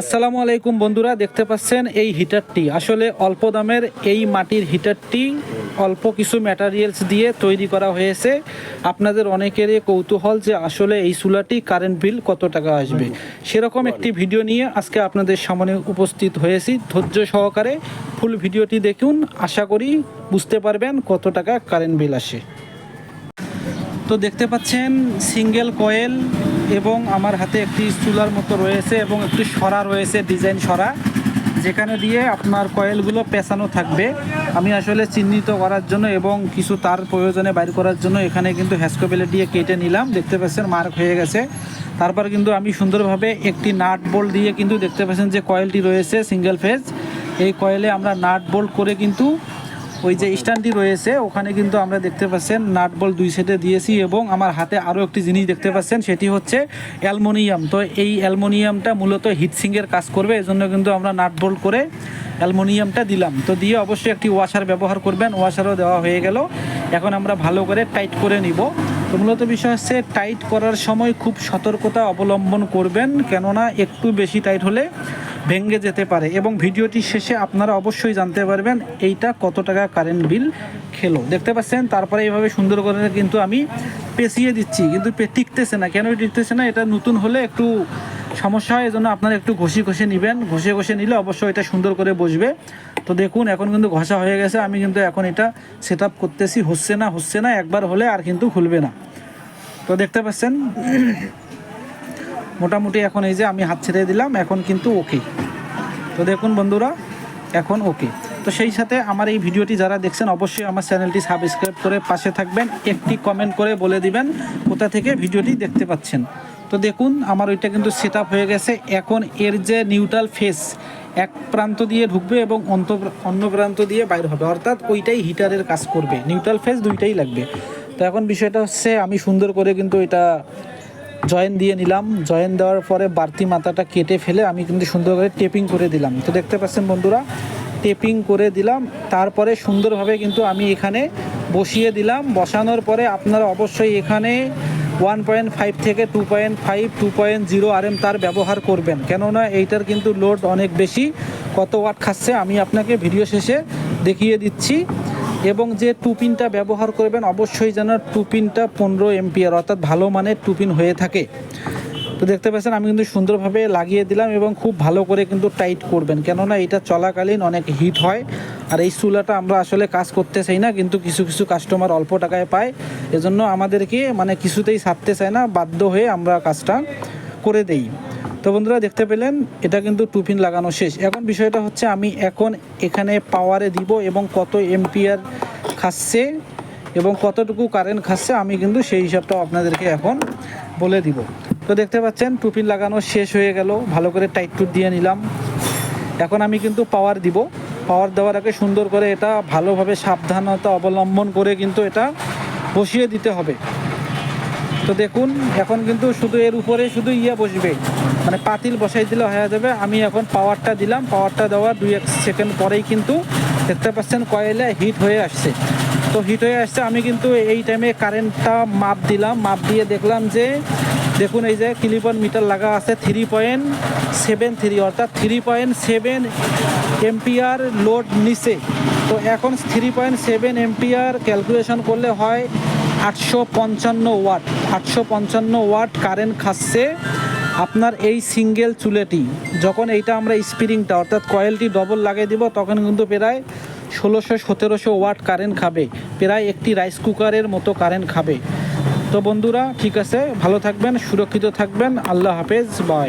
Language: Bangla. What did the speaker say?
আসসালামু আলাইকুম বন্ধুরা, দেখতে পাচ্ছেন এই হিটারটি। আসলে অল্প দামের এই মাটির হিটারটি, অল্প কিছু ম্যাটারিয়ালস দিয়ে তৈরি করা হয়েছে। আপনাদের অনেকেরই কৌতূহল যে আসলে এই চুলাটি কারেন্ট বিল কত টাকা আসবে। সেরকম একটি ভিডিও নিয়ে আজকে আপনাদের সামনে উপস্থিত হয়েছি। ধৈর্য সহকারে ফুল ভিডিওটি দেখুন। আশা করি বুঝতে পারবেন কত টাকা কারেন্ট বিল আসে। তো দেখতে পাচ্ছেন, সিঙ্গেল কয়েল এবং আমার হাতে একটি চুলার মতো রয়েছে এবং একটি সরা রয়েছে, ডিজাইন সরা, যেখানে দিয়ে আপনার কয়েলগুলো পেঁচানো থাকবে। আমি আসলে চিহ্নিত করার জন্য এবং কিছু তার প্রয়োজনে বাইর করার জন্য এখানে কিন্তু হ্যাসকোপেলে দিয়ে কেটে নিলাম। দেখতে পাচ্ছেন, মার্ক হয়ে গেছে। তারপর কিন্তু আমি সুন্দরভাবে একটি নাট বোল্ট দিয়ে কিন্তু দেখতে পাচ্ছেন যে কয়েলটি রয়েছে, সিঙ্গেল ফেজ। এই কয়েলে আমরা নাট বোল্ট করে কিন্তু ওই যে স্ট্যান্ডটি রয়েছে, ওখানে কিন্তু আমরা দেখতে পাচ্ছেন নাট বল দুই সেটে দিয়েছি এবং আমার হাতে আরও একটি জিনিস দেখতে পাচ্ছেন, সেটি হচ্ছে অ্যালমোনিয়াম। তো এই অ্যালমোনিয়ামটা মূলত হিটসিংয়ের কাজ করবে, এজন্য কিন্তু আমরা নাট করে অ্যালমোনিয়ামটা দিলাম। তো দিয়ে অবশ্যই একটি ওয়াশার ব্যবহার করবেন, ওয়াশারও দেওয়া হয়ে গেল। এখন আমরা ভালো করে টাইট করে নিব। তো মূলত বিষয় হচ্ছে, টাইট করার সময় খুব সতর্কতা অবলম্বন করবেন, কেননা একটু বেশি টাইট হলে ভেঙে যেতে পারে এবং ভিডিওটি শেষে আপনারা অবশ্যই জানতে পারবেন এইটা কত টাকা কারেন্ট বিল খেলো। দেখতে পাচ্ছেন, তারপরে এইভাবে সুন্দর করে কিন্তু আমি পেঁচিয়ে দিচ্ছি, কিন্তু টিকতেছে না। কেন টিকতেছে না? এটা নতুন হলে একটু সমস্যা হয়, এজন্য আপনারা একটু ঘষি ঘষে নেবেন। ঘষে ঘষে নিলে অবশ্যই এটা সুন্দর করে বসবে। তো দেখুন, এখন কিন্তু ঘষা হয়ে গেছে। আমি কিন্তু এখন এটা সেট আপ করতেছি। হচ্ছে না হচ্ছে না, একবার হলে আর কিন্তু খুলবে না। তো দেখতে পাচ্ছেন মোটামুটি এখন এই যে আমি হাত ছেড়ে দিলাম, এখন কিন্তু ওকে তো দেখুন বন্ধুরা, এখন ওকে তো সেই সাথে আমার এই ভিডিওটি যারা দেখছেন, অবশ্যই আমার চ্যানেলটি সাবস্ক্রাইব করে পাশে থাকবেন, একটি কমেন্ট করে বলে দিবেন, কোথা থেকে ভিডিওটি দেখতে পাচ্ছেন। তো দেখুন, আমার ওইটা কিন্তু সেট হয়ে গেছে। এখন এর যে নিউট্রাল ফেস এক প্রান্ত দিয়ে ঢুকবে এবং অন্ত, অন্য প্রান্ত দিয়ে বাইর হবে। অর্থাৎ ওইটাই হিটারের কাজ করবে। নিউট্রাল ফেস দুইটাই লাগবে। তো এখন বিষয়টা হচ্ছে, আমি সুন্দর করে কিন্তু এটা জয়েন দিয়ে নিলাম। জয়েন দেওয়ার পরে বাড়তি মাথাটা কেটে ফেলে আমি কিন্তু সুন্দর করে টেপিং করে দিলাম। তো দেখতে পাচ্ছেন বন্ধুরা টেপিং করে দিলাম। তারপরে সুন্দরভাবে কিন্তু আমি এখানে বসিয়ে দিলাম। বসানোর পরে আপনারা অবশ্যই এখানে ওয়ান পয়েন্ট ফাইভ থেকে two point five two point zero R M তার ব্যবহার করবেন। কেননা এইটার কিন্তু লোড অনেক বেশি। কত ওয়াট খাচ্ছে আমি আপনাকে ভিডিও শেষে দেখিয়ে দিচ্ছি। এবং যে টুপিনটা ব্যবহার করবেন, অবশ্যই যেন টুপিনটা পনেরো এমপিআর অর্থাৎ ভালো মানের টুপিন হয়ে থাকে। তো দেখতে পাচ্ছেন, আমি কিন্তু সুন্দরভাবে লাগিয়ে দিলাম এবং খুব ভালো করে কিন্তু টাইট করবেন। কেননা এটা চলাকালীন অনেক হিট হয়, আর এই চুলাটা আমরা আসলে কাজ করতে চাই না, কিন্তু কিছু কিছু কাস্টমার অল্প টাকায় পায়। এজন্য আমাদেরকে মানে কিছুতেই ছাড়তে চায় না, বাধ্য হয়ে আমরা কাজটা করে দেই। তো বন্ধুরা দেখতে পেলেন, এটা কিন্তু টুপিন লাগানো শেষ। এখন বিষয়টা হচ্ছে আমি এখন এখানে পাওয়ারে দিব এবং কত এমপিআর খাচ্ছে এবং কতটুকু কারেন্ট খাচ্ছে, আমি কিন্তু সেই হিসাবটাও আপনাদেরকে এখন বলে দিব। তো দেখতে পাচ্ছেন, টুপিন লাগানো শেষ হয়ে গেল, ভালো করে টাইট টুট দিয়ে নিলাম। এখন আমি কিন্তু পাওয়ার দিব। পাওয়ার দেওয়ার আগে সুন্দর করে এটা ভালোভাবে সাবধানতা অবলম্বন করে কিন্তু এটা বসিয়ে দিতে হবে। তো দেখুন, এখন কিন্তু শুধু এর উপরে শুধু ইয়া বসবে। মানে পাতিল বসাই দিলে হয়ে যাবে। আমি এখন পাওয়ারটা দিলাম। পাওয়ারটা দেওয়ার দুই এক সেকেন্ড পরেই কিন্তু দেখতে পাচ্ছেন কয়েলে হিট হয়ে আসছে। তো হিট হয়ে আসছে, আমি কিন্তু এই টাইমে কারেন্টটা মাপ দিলাম। মাপ দিয়ে দেখলাম যে দেখুন এই যে ক্লিপন মিটার লাগা আছে থ্রি পয়েন্ট সেভেন থ্রি, অর্থাৎ three point seven MPR load নিচে। তো এখন three point seven MPR calculation করলে হয় আটশো পঞ্চান্ন ওয়াট। আটশো পঞ্চান্ন ওয়াট কারেন্ট খাচ্ছে আপনার এই সিঙ্গেল চুলেটি। যখন এইটা আমরা স্প্রিংটা, অর্থাৎ কয়েলটি ডবল লাগিয়ে দিব, তখন কিন্তু প্রায় ষোলোশো সতেরোশো ওয়াট কারেন্ট খাবে। প্রায় একটি রাইস কুকারের মতো কারেন্ট খাবে। তো বন্ধুরা ঠিক আছে ভালো থাকবেন সুরক্ষিত থাকবেন আল্লাহ হাফেজ বাই।